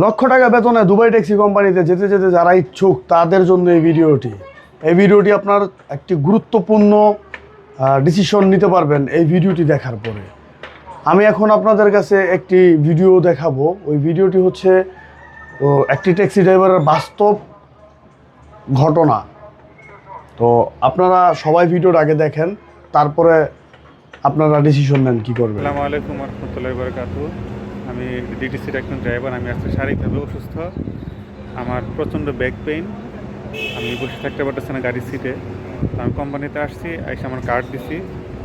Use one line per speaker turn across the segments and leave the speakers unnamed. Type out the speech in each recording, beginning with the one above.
লক্ষ টাকা বেতনে দুবাই ট্যাক্সি কোম্পানিতে যেতে যেতে যারা ইচ্ছুক, তাদের জন্য এই ভিডিওটি। এই ভিডিওটি আপনার একটি গুরুত্বপূর্ণ ডিসিশন নিতে পারবেন এই ভিডিওটি দেখার পরে। আমি এখন আপনাদের কাছে একটি ভিডিও দেখাবো। ওই ভিডিওটি হচ্ছে একটি ট্যাক্সি ড্রাইভারের বাস্তব ঘটনা। তো আপনারা সবাই ভিডিওর আগে দেখেন, তারপরে আপনারা ডিসিশন নেন কী করবেন।
আসসালামু আলাইকুম রহমতুল্লাহ আমি ডিটিসির একজন ড্রাইভার আমি আজকে শারীরিকভাবে অসুস্থ। আমার প্রচণ্ড ব্যাক পেইন আমি বসে থাকতে পারতেছি না গাড়ির সিটে আমি কোম্পানিতে আসছি, এসে আমার কার্ড দিছি।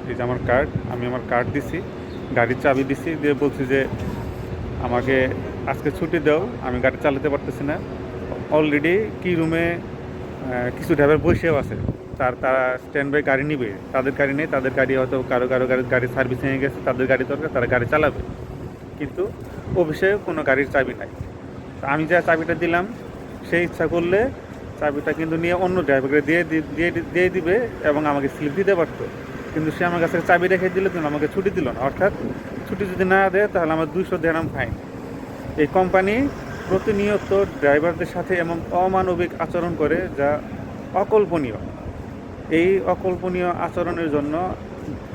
এই যে আমার কার্ড আমি আমার কার্ড দিছি। গাড়ির চাবি দিছি, দিয়ে বলছি যে, আমাকে আজকে ছুটি দাও, আমি গাড়ি চালাতে পারতেছি না। অলরেডি কি রুমে কিছু ড্রাইভার বসেও আছে। তার, তারা স্ট্যান্ড বাই গাড়ি নিবে। তাদের গাড়ি নেই, তাদের গাড়ি হয়তো কারও কারও গাড়ি গাড়ি সার্ভিস হয়ে গেছে, তাদের গাড়ি দরকার, তারা গাড়ি চালাবে। কিন্তু অফিসে কোনো গাড়ির চাবি নাই। আমি যা চাবিটা দিলাম, সেই ইচ্ছা করলে চাবিটা কিন্তু নিয়ে অন্য ড্রাইভারকে দিয়ে দিয়ে দিয়ে দিবে এবং আমাকে স্লিপ দিতে পারতো। কিন্তু সে আমার কাছে চাবি রেখে দিল, কিন্তু আমাকে ছুটি দিল না। অর্থাৎ ছুটি যদি না দেয়, তাহলে আমার দুইশো দেড়াম ফাইন। এই কোম্পানি প্রতিনিয়ত ড্রাইভারদের সাথে এমন অমানবিক আচরণ করে যা অকল্পনীয়। এই অকল্পনীয় আচরণের জন্য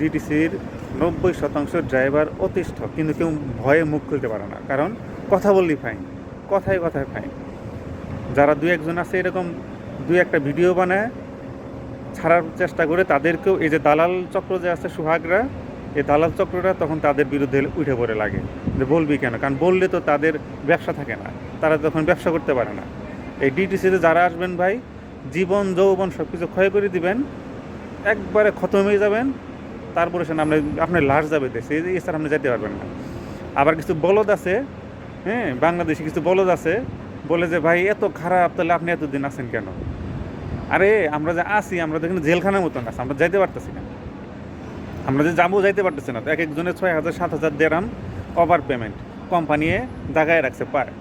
ডিটিসির নব্বই শতাংশ ড্রাইভার অতিষ্ঠ, কিন্তু কেউ ভয়ে মুখ খুলতে পারে না। কারণ কথা বললেই ফাইন কথায় কথায় ফাইন যারা দু একজন আছে, এরকম দুই একটা ভিডিও বানায়, ছাড়ার চেষ্টা করে তাদেরকেও, এই যে দালাল চক্র যে আছে সুহাগরা, এই দালাল চক্রটা তখন তাদের বিরুদ্ধে উঠে পড়ে লাগে। যে বলবি কেন? কারণ বললে তো তাদের ব্যবসা থাকে না, তারা তখন ব্যবসা করতে পারে না। এই ডিটিসিতে যারা আসবেন ভাই, জীবন, যৌবন সব কিছু ক্ষয় করে দিবেন, একবারে খতম হয়ে যাবেন। তারপরে সে আপনি আপনার লাশ যাবে দেশে। স্যার, আপনি যেতে পারবেন না। আবার কিছু বলদ আছে হ্যাঁ বাংলাদেশে কিছু বলদ আছে, বলে যে, ভাই, এত খারাপ, তাহলে আপনি এতদিন আছেন কেন? আরে, আমরা যে আসি আমরা তো এখানে জেলখানার মতন আছি, আমরা যাইতে পারতেছি না। আমরা যে যাব, যাইতে পারতেছি না। তো এক একজনের ছয় হাজার, সাত হাজার দেরাম ওভার পেমেন্ট কোম্পানি দাগায় রাখছে পায়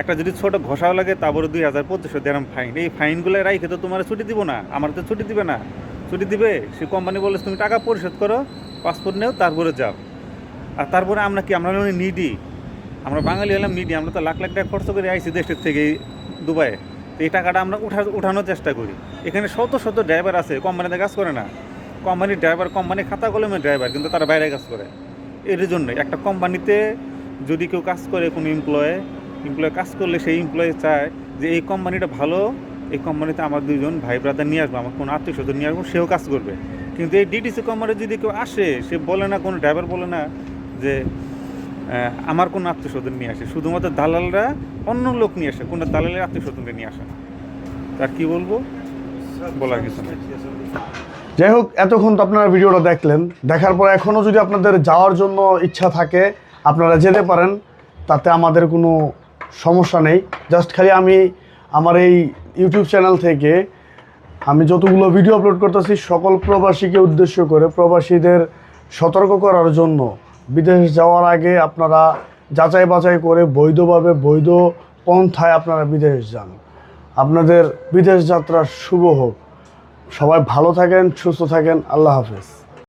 একটা যদি ছোট ঘষাও লাগে, তারপরে দুই হাজার, পঁচিশশো দেরাম ফাইন এই ফাইনগুলো রাইখে তো তোমার ছুটি দিব না, আমার তো ছুটি দিবে না। ছুটি দিবে সে কোম্পানি বলে, তুমি টাকা পরিশোধ করো পাসপোর্ট নেও, তারপরে যাও। আর তারপরে আমরা কি, আমরা নিডি আমরা বাঙালি হলাম নিডি আমরা তো লাখ লাখ টাকা খরচ করে আইসি দেশের থেকে দুবাইয়ে। তো এই টাকাটা আমরা উঠা, উঠানোর চেষ্টা করি। এখানে শত শত ড্রাইভার আছে কোম্পানিতে কাজ করে না। কোম্পানির ড্রাইভার কোম্পানি খাতা কলমের ড্রাইভার কিন্তু তারা বাইরে কাজ করে। এর জন্যই একটা কোম্পানিতে যদি কেউ কাজ করে কোনো এমপ্লয়ে এমপ্লয় কাজ করলে সেই এমপ্লয় চায় যে এই কোম্পানিটা ভালো এই কোম্পানিতে আমার দুজন ভাই ব্রাদার নিয়ে আসব, আমার কোনো আত্মীয় স্বজন নিয়ে আসব, সেও কাজ করবে। কিন্তু এই ডিটিসি কোম্পানি যদি কেউ আসে, সে বলে না, কোনো ড্রাইভার বলে না যে আমার কোনো আত্মীয় স্বজন নিয়ে আসে। শুধুমাত্র দালালরা অন্য লোক নিয়ে আসে, কোনো দালালের আত্মীয় স্বজনকে নিয়ে আসে তার কি বলব? বলার কিছু নেই।
যাই হোক, এতক্ষণ তো আপনারা ভিডিওটা দেখলেন। দেখার পর এখনও যদি আপনাদের যাওয়ার জন্য ইচ্ছা থাকে, আপনারা যেতে পারেন। তাতে আমাদের কোনো সমস্যা নেই। জাস্ট খালি আমি আমার এই ইউটিউব চ্যানেল থেকে আমি যতগুলো ভিডিও আপলোড করতেছি, সকল প্রবাসীকে উদ্দেশ্য করে প্রবাসীদের সতর্ক করার জন্য বিদেশ যাওয়ার আগে আপনারা যাচাই বাছাই করে বৈধভাবে বৈধ পন্থায় আপনারা বিদেশ যান। আপনাদের বিদেশ যাত্রা শুভ হোক। সবাই ভালো থাকেন, সুস্থ থাকেন। আল্লাহ হাফেজ।